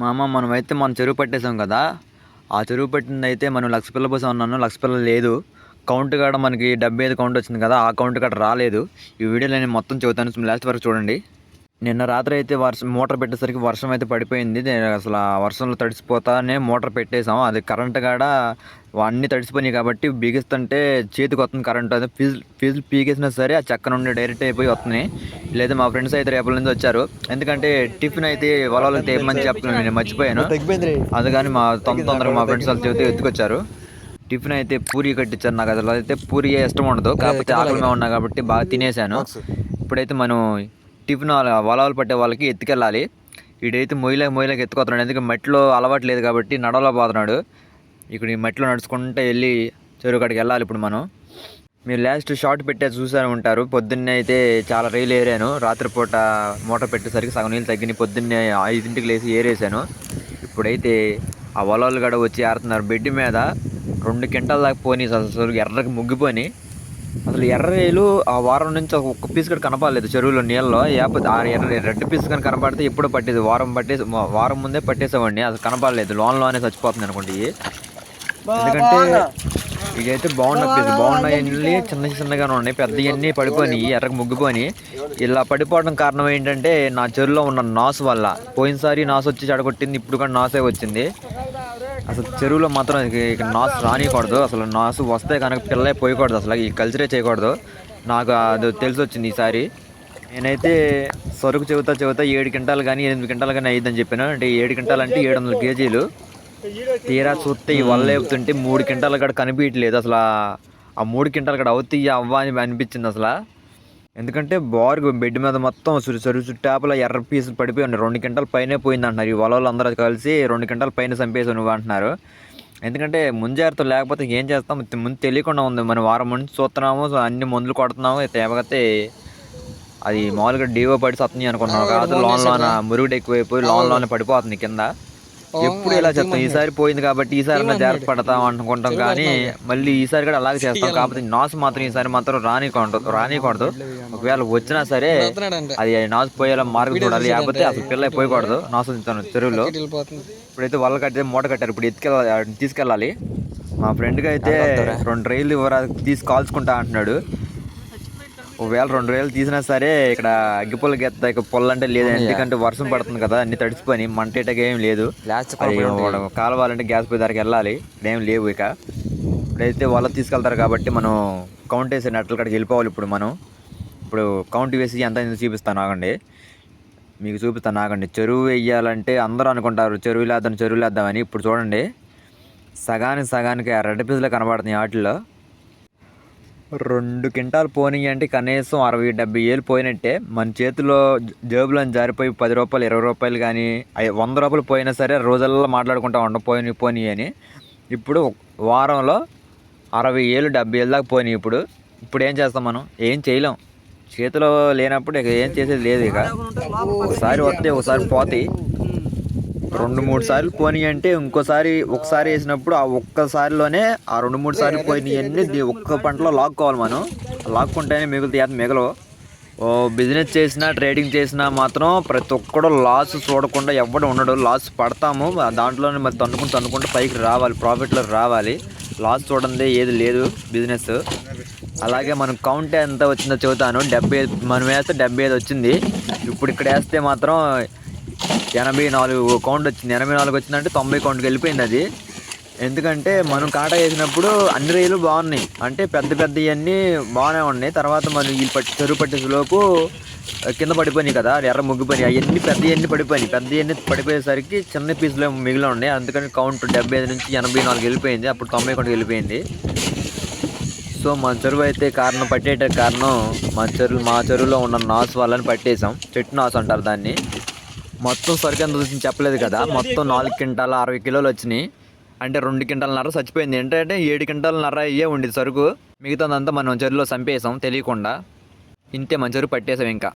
మామ మనమైతే మన చెరువు పట్టేసాం కదా. ఆ చెరువు పట్టింది అయితే మనం లక్ష పిల్ల పోసాం అన్నాను లక్ష పిల్ల లేదు. కౌంట్ కాడ మనకి డెబ్బై ఐదు కౌంట్ వచ్చింది కదా ఆ కౌంట్ కాడ రాలేదు. ఈ వీడియోలో నేను మొత్తం చెబుతాను లాస్ట్ వరకు చూడండి. నిన్న రాత్రి అయితే వర్షం మోటార్ పెట్టేసరికి వర్షం అయితే పడిపోయింది. నేను అసలు ఆ వర్షంలో తడిసిపోతానే మోటార్ పెట్టేసాం అది కరెంట్ కాడ అన్నీ తడిసిపోయినాయి కాబట్టి బిగిస్తుంటే చేతికి వస్తుంది కరెంట్ అది. ఫీజు ఫీజులు పీకేసినా సరే ఆ చెక్క నుండి డైరెక్ట్ అయిపోయి వస్తున్నాయి లేదా మా ఫ్రెండ్స్ అయితే రేపటి నుంచి వచ్చారు. ఎందుకంటే టిఫిన్ అయితే వాళ్ళకి తేపమని చెప్తున్నాను నేను మర్చిపోయాను. అది కానీ మా తొందర తొందరగా మా ఫ్రెండ్స్ వాళ్ళు చెబితే ఎత్తుకొచ్చారు. టిఫిన్ అయితే పూరి కట్టించారు నాకు. అసలు అయితే పూరి ఇష్టం ఉండదు. కాకపోతే ఆకలిగా ఉన్నా కాబట్టి బాగా తినేసాను ఇప్పుడైతే మనం టిఫిన్ వలవలు పట్టే వాళ్ళకి ఎత్తుకెళ్ళాలి. వీడైతే మొయ్యలేక మొయ్యలేక ఎత్తుకోతున్నాడు ఎందుకంటే మట్టిలో అలవాటు లేదు కాబట్టి నడవలో పోతున్నాడు. ఇక్కడ ఈ మట్టిలో నడుచుకుంటూ వెళ్ళి చెరువు కాడికి వెళ్ళాలి ఇప్పుడు మనం. మీరు లాస్ట్ షార్ట్ పెట్టే చూసారు ఉంటారు. పొద్దున్నే అయితే చాలా రైలు ఏరాను. రాత్రిపూట మోటార్ పెట్టేసరికి సగం నీళ్ళు తగ్గిన పొద్దున్నే ఐదింటికి లేచి ఏరేసాను. ఇప్పుడైతే ఆ వలవలు గడ వచ్చి ఆరుతున్నారు. బెడ్ మీద రెండు కింటాల దాకా పోనీ అసలు. ఎర్రకి ముగ్గిపోయి అసలు ఎర్ర రైలు ఆ వారం నుంచి ఒక ఒక్క పీస్ కూడా కనపడలేదు చెరువులో నీళ్ళలో. లేకపోతే ఆ ఎర్ర రెడ్ పీస్ కానీ కనపడితే ఎప్పుడో పట్టేది? వారం పట్టేసి వారం ముందే పట్టేసేవాడిని అసలు కనపడలేదు. లోన్లోనే చచ్చిపోతుంది అనుకోండి. ఎందుకంటే ఇదైతే బాగున్న పీస్ బాగున్నాయి చిన్న చిన్నగానే ఉన్నాయి. పెద్దవన్నీ పడిపోయి ఎర్రకు ముగ్గిపోయి ఇలా పడిపోవడం కారణం ఏంటంటే నా చెరువులో ఉన్న నాసు వల్ల. పోయినసారి నాసు వచ్చి చెడగొట్టింది. ఇప్పుడు కూడా నాసే వచ్చింది. అసలు చెరువులో మాత్రం ఇక నాసు రానియకూడదు. అసలు నాసు వస్తే కనుక పిల్లలే పోయకూడదు. అసలు ఈ కల్చరే చేయకూడదు. నాకు అది తెలిసి వచ్చింది ఈసారి. నేనైతే సరుకు చెబుతా చెబుతా ఏడు క్వింటాలు కానీ ఎనిమిది క్వింటాలు కానీ అయ్యిద్దని చెప్పాను. అంటే ఏడు క్వింటాలు అంటే ఏడు వందల కేజీలు. తీరా చూస్తే ఈ వల్ల లేపుతుంటే మూడు క్వింటాలు కూడా కనిపించట్లేదు అసలు ఆ- మూడు క్వింటాలు కూడా అవుతాయి అవ్వ అని అనిపించింది అసలు. ఎందుకంటే బారు బెడ్ మీద మొత్తం సురు సరు చుట్టాపల ఎర్ర పీసులు పడిపోయి ఉన్నాయి. రెండు క్వింటాల పైనే పోయింది అంటున్నారు ఈ వలలు అందరూ కలిసి రెండు క్వింటాల పైన చంపేసి నువ్వు అంటున్నారు. ఎందుకంటే ముంజాగ్రత్త లేకపోతే ఏం చేస్తాం? ముందు తెలియకుండా ఉంది. మనం వారం నుంచి చూస్తున్నాము అన్ని మందులు కొడుతున్నాము. తేవగతే అది మామూలుగా డీవో పడి సత్తున్నాయి అనుకున్నాం కాదు లోన్ లోన మురుగుడు ఎక్కువైపోయి లోన్లోనే పడిపోతుంది కింద. ఎప్పుడు ఇలా చేస్తాం? ఈసారి పోయింది కాబట్టి ఈసారి జాగ్రత్త పడతాం అనుకుంటాం కానీ మళ్ళీ ఈసారి కూడా అలాగే చేస్తాం కాకపోతే నాసు మాత్రం ఈసారి మాత్రం రానికూడదు రానికూడదు ఒకవేళ వచ్చినా సరే అది నాసు పోయేలా మార్గం చూడాలి. లేకపోతే అసలు పిల్ల పోయకూడదు. నాసు ఉంచుతాను చెరువులో. ఇప్పుడైతే వల్ల కట్టే మూట కట్టారు. ఇప్పుడు ఎత్తుకెళ్ళాలి తీసుకెళ్ళాలి. మా ఫ్రెండ్కి అయితే రెండు రైలు తీసి కాల్చుకుంటా అంటున్నాడు. ఒకవేళ రెండు రేలు తీసినా సరే ఇక్కడ అగ్గిపుల్ల గెత్త పొల్ల అంటే లేదు. ఎందుకంటే వర్షం పడుతుంది కదా అన్ని తడిసిపోయి మంటేటగా ఏం లేదు. కాలవాలంటే గ్యాస్ పోయి దగ్గరికి వెళ్ళాలి ఏం లేవు ఇక. ఇప్పుడైతే వాళ్ళ తీసుకెళ్తారు కాబట్టి మనం కౌంట్ వేసే నట్ల కాడికి వెళ్ళిపోవాలి ఇప్పుడు మనం. ఇప్పుడు కౌంట్ వేసి ఎంత చూపిస్తాను ఆగండి. మీకు చూపిస్తాను ఆగండి. చెరువు వేయాలంటే అందరూ అనుకుంటారు చెరువు లేద్దాం చెరువు లేద్దామని ఇప్పుడు చూడండి. సగానికి సగానికి రెడ్ పీసులు కనబడుతున్నాయి వాటిల్లో రెండు క్వింటాలు పోనీ అంటే కనీసం అరవై డెబ్బై ఏళ్ళు పోయినట్టే. మన చేతిలో జ- జేబులో జారిపోయి పది రూపాయలు ఇరవై రూపాయలు కానీ వంద రూపాయలు పోయినా సరే రోజుల్లో మాట్లాడుకుంటా ఉంటాం పోయి పోనీ అని. ఇప్పుడు వారంలో అరవై ఏళ్ళు డెబ్బై ఏళ్ళ దాకా పోనీ ఇప్పుడు. ఇప్పుడు ఏం చేస్తాం మనం? ఏం చేయలేం. చేతిలో లేనప్పుడు ఇక ఏం చేసేది లేదు ఇక. ఒకసారి వస్తే ఒకసారి పోతాయి. రెండు మూడు సార్లు పోనీ అంటే ఇంకోసారి ఒకసారి వేసినప్పుడు ఆ ఒక్కసారిలోనే ఆ రెండు మూడు సార్లు పోయినవన్నీ ఒక్క పంటలో లాక్కోవాలి మనం. లాక్కుంటేనే మిగులుతాయి అది మిగలవు. ఓ బిజినెస్ చేసినా ట్రేడింగ్ చేసినా మాత్రం ప్రతి ఒక్కడు లాస్ చూడకుండా ఎవడు ఉండడు. లాస్ పడతాము దాంట్లోనే మరి తన్నుకుంటూ తన్నుకుంటూ పైకి రావాలి ప్రాఫిట్లో రావాలి. లాస్ చూడండి ఏది లేదు బిజినెస్. అలాగే మనం కౌంట్ ఎంత వచ్చిందో చెబుతాను. డెబ్బై మనం వేస్తే డెబ్బై ఐదు వచ్చింది. ఇప్పుడు ఇక్కడ వేస్తే మాత్రం ఎనభై నాలుగు కౌంట్ వచ్చింది. ఎనభై నాలుగు వచ్చిందంటే తొంభై కౌంట్కి వెళ్ళిపోయింది అది. ఎందుకంటే మనం కాటా వేసినప్పుడు అన్ని రైలు బాగున్నాయి. అంటే పెద్ద పెద్ద ఇవన్నీ బాగానే ఉన్నాయి. తర్వాత మనం ఈ పట్టి చెరువు పట్టేసేలోపు కింద పడిపోయినాయి కదా ఎర్ర ముగ్గిపోయినాయి. అవన్నీ పెద్ద అన్ని పడిపోయినాయి. పెద్ద ఇవన్నీ పడిపోయేసరికి చిన్న పీసులు మిగిలి ఉన్నాయి. అందుకని కౌంట్ డెబ్బై ఐదు నుంచి ఎనభై నాలుగు వెళ్ళిపోయింది. అప్పుడు తొంభై కౌంట్కి వెళ్ళిపోయింది. సో మా చెరువు అయితే కారణం పట్టేట కారణం మా చెరువు మా చెరువులో ఉన్న నాసు వాళ్ళని పట్టేసాం చెట్టు నాసు అంటారు దాన్ని. మొత్తం సరుకు ఎంత వచ్చింది చెప్పలేదు కదా. మొత్తం నాలుగు క్వింటాల అరవై కిలోలు వచ్చినాయి. అంటే రెండు క్వింటాలన్నర చచ్చిపోయింది. ఏంటంటే ఏడు క్వింటాలన్నర అయ్యే ఉండేది సరుకు. మిగతాదంతా మనం చెరువులో చంపేసాం తెలియకుండా. ఇంతే మన చెరువు పట్టేసాం ఇంకా.